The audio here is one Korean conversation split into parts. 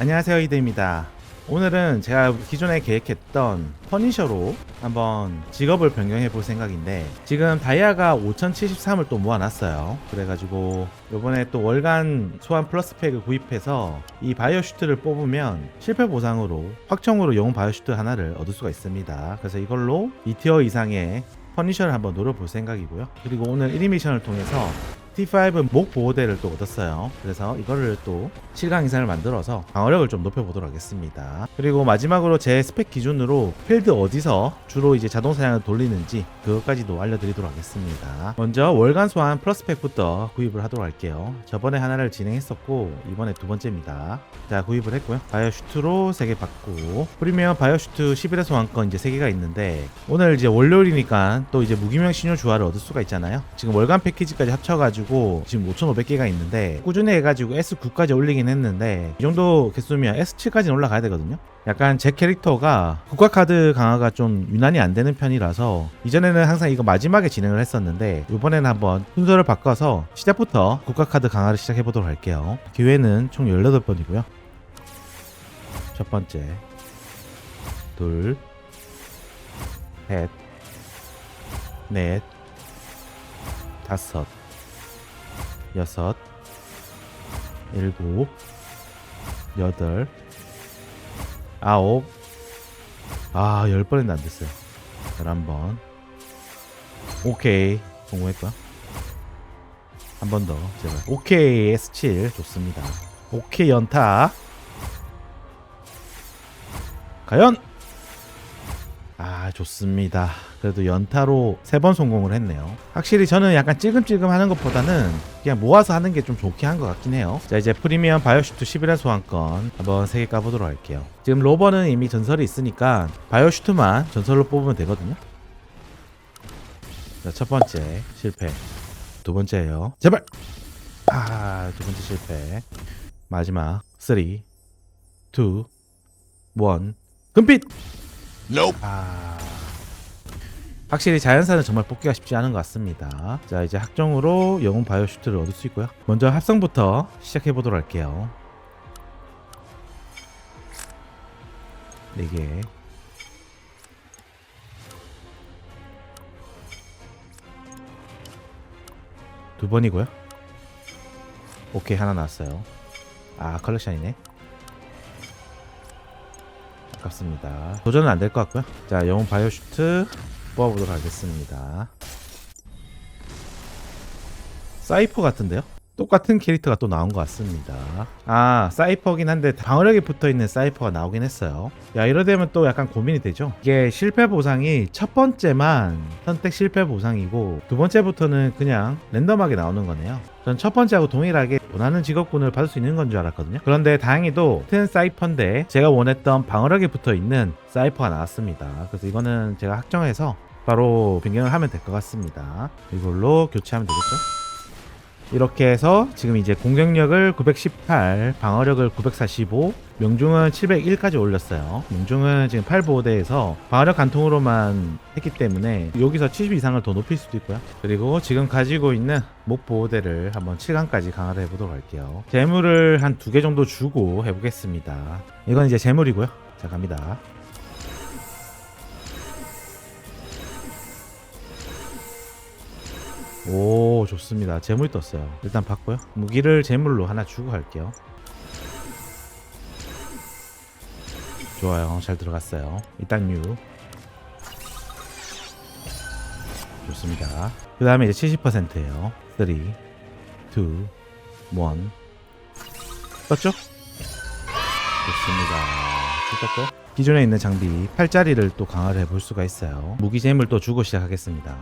안녕하세요 이드입니다. 오늘은 제가 기존에 계획했던 퍼니셔로 한번 직업을 변경해 볼 생각인데 지금 다이아가 5073을 또 모아놨어요. 그래가지고 요번에 또 월간 소환 플러스 팩을 구입해서 이 바이오 슈트를 뽑으면 실패 보상으로 확정으로 영웅 바이오 슈트 하나를 얻을 수가 있습니다. 그래서 이걸로 2티어 이상의 퍼니셔를 한번 노려볼 생각이고요. 그리고 오늘 1위 미션을 통해서 T5 목 보호대를 또 얻었어요. 그래서 이거를 또 7강 이상을 만들어서 방어력을 좀 높여보도록 하겠습니다. 그리고 마지막으로 제 스펙 기준으로 필드 어디서 주로 이제 자동 사냥을 돌리는지 그것까지도 알려드리도록 하겠습니다. 먼저 월간 소환 플러스 팩부터 구입을 하도록 할게요. 저번에 하나를 진행했었고 이번에 두 번째입니다. 자 구입을 했고요. 바이오 슈트로 3개 받고 프리미엄 바이오 슈트 11회 소환권 이제 3개가 있는데 오늘 이제 월요일이니까 또 이제 무기명 신효 주화를 얻을 수가 있잖아요. 지금 월간 패키지까지 합쳐가지고 지금 5,500개가 있는데 꾸준히 해가지고 S9까지 올리긴 했는데 이 정도 개수면 S7까지는 올라가야 되거든요. 약간 제 캐릭터가 국가 카드 강화가 좀 유난히 안 되는 편이라서 이전에는 항상 이거 마지막에 진행을 했었는데 이번에는 한번 순서를 바꿔서 시작부터 국가 카드 강화를 시작해 보도록 할게요. 기회는 총 18번이고요. 첫 번째, 둘, 셋, 넷, 다섯, 여섯, 일곱, 여덟, 아홉, 아, 열 번인데 안 됐어요. 열한 번. 오케이. 성공했고요. 한번 더, 제발. 오케이, S7. 좋습니다. 오케이, 연타. 과연! 아, 좋습니다. 그래도 연타로 세 번 성공을 했네요. 확실히 저는 약간 찔끔찔끔 하는 것보다는 그냥 모아서 하는 게 좀 좋게 한 것 같긴 해요. 자, 이제 프리미엄 바이오슈트 11회 소환권 한번 3개 까보도록 할게요. 지금 로버는 이미 전설이 있으니까 바이오슈트만 전설로 뽑으면 되거든요. 자, 첫 번째 실패. 두 번째예요. 제발! 아, 두 번째 실패. 마지막 3, 2, 1, 금빛! 아... 확실히 자연사는 정말 뽑기가 쉽지 않은 것 같습니다. 자 이제 학종으로 영웅 바이오 슈트를 얻을 수 있고요. 먼저 합성부터 시작해 보도록 할게요. 4개 두 번이고요. 오케이 하나 나왔어요. 아 컬렉션이네. 아깝습니다. 도전은 안 될 것 같고요. 자, 영웅 바이오 슈트 뽑아보도록 하겠습니다. 사이퍼 같은데요? 똑같은 캐릭터가 또 나온 것 같습니다. 아, 사이퍼긴 한데 방어력이 붙어 있는 사이퍼가 나오긴 했어요. 야, 이러되면 또 약간 고민이 되죠? 이게 실패 보상이 첫 번째만 선택 실패 보상이고 두 번째부터는 그냥 랜덤하게 나오는 거네요. 전 첫 번째하고 동일하게 원하는 직업군을 받을 수 있는 건 줄 알았거든요. 그런데 다행히도 같은 사이퍼인데 제가 원했던 방어력이 붙어 있는 사이퍼가 나왔습니다. 그래서 이거는 제가 확정해서 바로 변경을 하면 될 것 같습니다. 이걸로 교체하면 되겠죠? 이렇게 해서 지금 이제 공격력을 918, 방어력을 945, 명중은 701까지 올렸어요. 명중은 지금 8보호대에서 방어력 간통으로만 했기 때문에 여기서 70 이상을 더 높일 수도 있고요. 그리고 지금 가지고 있는 목 보호대를 한번 7강까지 강화를 해보도록 할게요. 재물을 한 두 개 정도 주고 해보겠습니다. 이건 이제 재물이고요. 자 갑니다. 오 좋습니다. 재물 떴어요. 일단 받고요. 무기를 재물로 하나 주고 갈게요. 좋아요. 잘 들어갔어요. 일단 유. 좋습니다. 그 다음에 이제 70%예요. 3 2 1 떴죠? 좋습니다. 떴고 기존에 있는 장비 8짜리를 또 강화를 해볼 수가 있어요. 무기 재물 또 주고 시작하겠습니다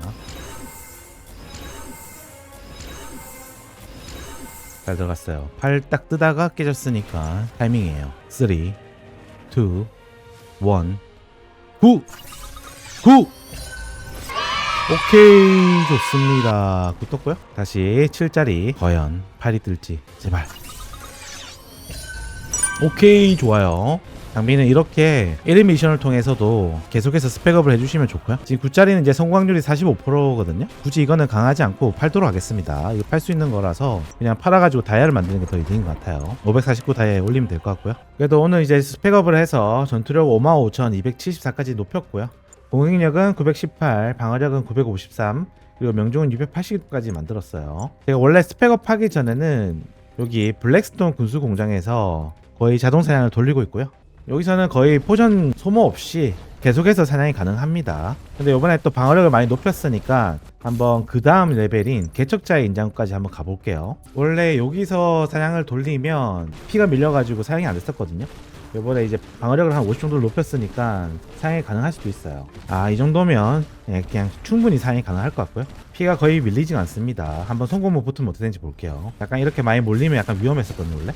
잘 들어갔어요. 팔 딱 뜨다가 깨졌으니까 타이밍이에요. 3, 2, 1, 9! 9! 오케이, 좋습니다. 9 떴고요. 다시 7짜리. 과연 8이 뜰지. 제발. 오케이, 좋아요. 장비는 이렇게 1인 미션을 통해서도 계속해서 스펙업을 해주시면 좋고요. 지금 9짜리는 이제 성공률이 45%거든요. 굳이 이거는 강하지 않고 팔도록 하겠습니다. 이거 팔 수 있는 거라서 그냥 팔아가지고 다이아를 만드는 게 더 이득인 것 같아요. 549 다이아에 올리면 될 것 같고요. 그래도 오늘 이제 스펙업을 해서 전투력 55,274까지 높였고요. 공격력은 918, 방어력은 953, 그리고 명중은 680까지 만들었어요. 제가 원래 스펙업 하기 전에는 여기 블랙스톤 군수 공장에서 거의 자동 사냥을 돌리고 있고요. 여기서는 거의 포션 소모 없이 계속해서 사냥이 가능합니다. 근데 이번에 또 방어력을 많이 높였으니까 한번 그 다음 레벨인 개척자의 인장까지 한번 가볼게요. 원래 여기서 사냥을 돌리면 피가 밀려가지고 사용이 안 됐었거든요. 이번에 이제 방어력을 한 50 정도 높였으니까 사용이 가능할 수도 있어요. 아, 이 정도면 예, 그냥 충분히 사용이 가능할 것 같고요. 피가 거의 밀리지 않습니다. 한번 송곳모 붙으면 어떻게 되는지 볼게요. 약간 이렇게 많이 몰리면 약간 위험했었거든요, 원래.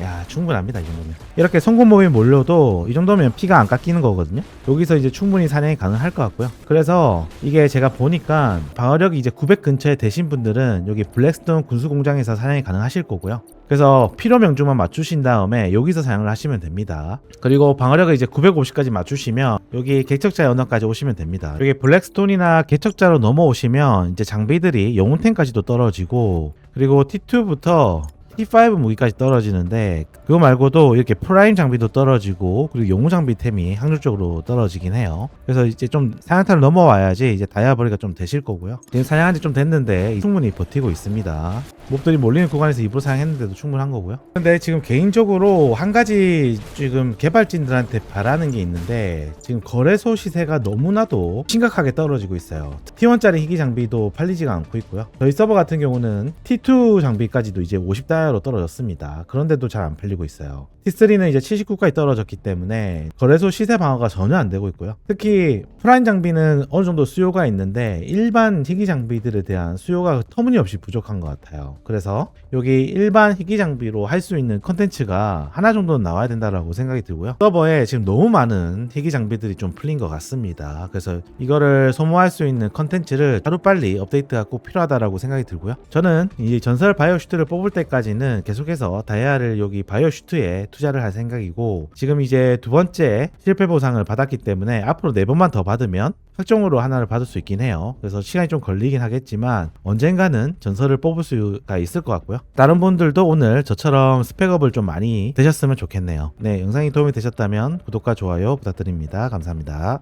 야 충분합니다 이 정도면. 이렇게 송곳몸이 몰려도 이 정도면 피가 안 깎이는 거거든요. 여기서 이제 충분히 사냥이 가능할 것 같고요. 그래서 이게 제가 보니까 방어력이 이제 900 근처에 되신 분들은 여기 블랙스톤 군수공장에서 사냥이 가능하실 거고요. 그래서 필요 명중만 맞추신 다음에 여기서 사냥을 하시면 됩니다. 그리고 방어력을 이제 950까지 맞추시면 여기 개척자 연어까지 오시면 됩니다. 여기 블랙스톤이나 개척자로 넘어오시면 이제 장비들이 영웅템까지도 떨어지고 그리고 T2부터 T5 무기까지 떨어지는데 그거 말고도 이렇게 프라임 장비도 떨어지고 그리고 용우 장비템이 확률적으로 떨어지긴 해요. 그래서 이제 좀 사냥타를 넘어와야지 이제 다이아버리가 좀 되실 거고요. 지금 사냥한 지 좀 됐는데 충분히 버티고 있습니다. 몹들이 몰리는 구간에서 입으로 사냥했는데도 충분한 거고요. 근데 지금 개인적으로 한 가지 지금 개발진들한테 바라는 게 있는데 지금 거래소 시세가 너무나도 심각하게 떨어지고 있어요. T1짜리 희귀 장비도 팔리지가 않고 있고요. 저희 서버 같은 경우는 T2 장비까지도 이제 50 다이아로 떨어졌습니다. 그런데도 잘 안 팔리고 있어요. T3는 이제 79까지 떨어졌기 때문에 거래소 시세 방어가 전혀 안 되고 있고요. 특히 프라임 장비는 어느 정도 수요가 있는데 일반 희귀 장비들에 대한 수요가 터무니없이 부족한 것 같아요. 그래서 여기 일반 희귀 장비로 할 수 있는 컨텐츠가 하나 정도는 나와야 된다라고 생각이 들고요. 서버에 지금 너무 많은 희귀 장비들이 좀 풀린 것 같습니다. 그래서 이거를 소모할 수 있는 컨텐츠를 하루빨리 업데이트가 꼭 필요하다라고 생각이 들고요. 저는 이 전설 바이오 슈트를 뽑을 때까지는 계속해서 다이아를 여기 바이오 슈트에 투자를 할 생각이고 지금 이제 두 번째 실패 보상을 받았기 때문에 앞으로 네 번만 더 받으면 확정으로 하나를 받을 수 있긴 해요. 그래서 시간이 좀 걸리긴 하겠지만 언젠가는 전설을 뽑을 수가 있을 것 같고요. 다른 분들도 오늘 저처럼 스펙업을 좀 많이 되셨으면 좋겠네요. 네, 영상이 도움이 되셨다면 구독과 좋아요 부탁드립니다. 감사합니다.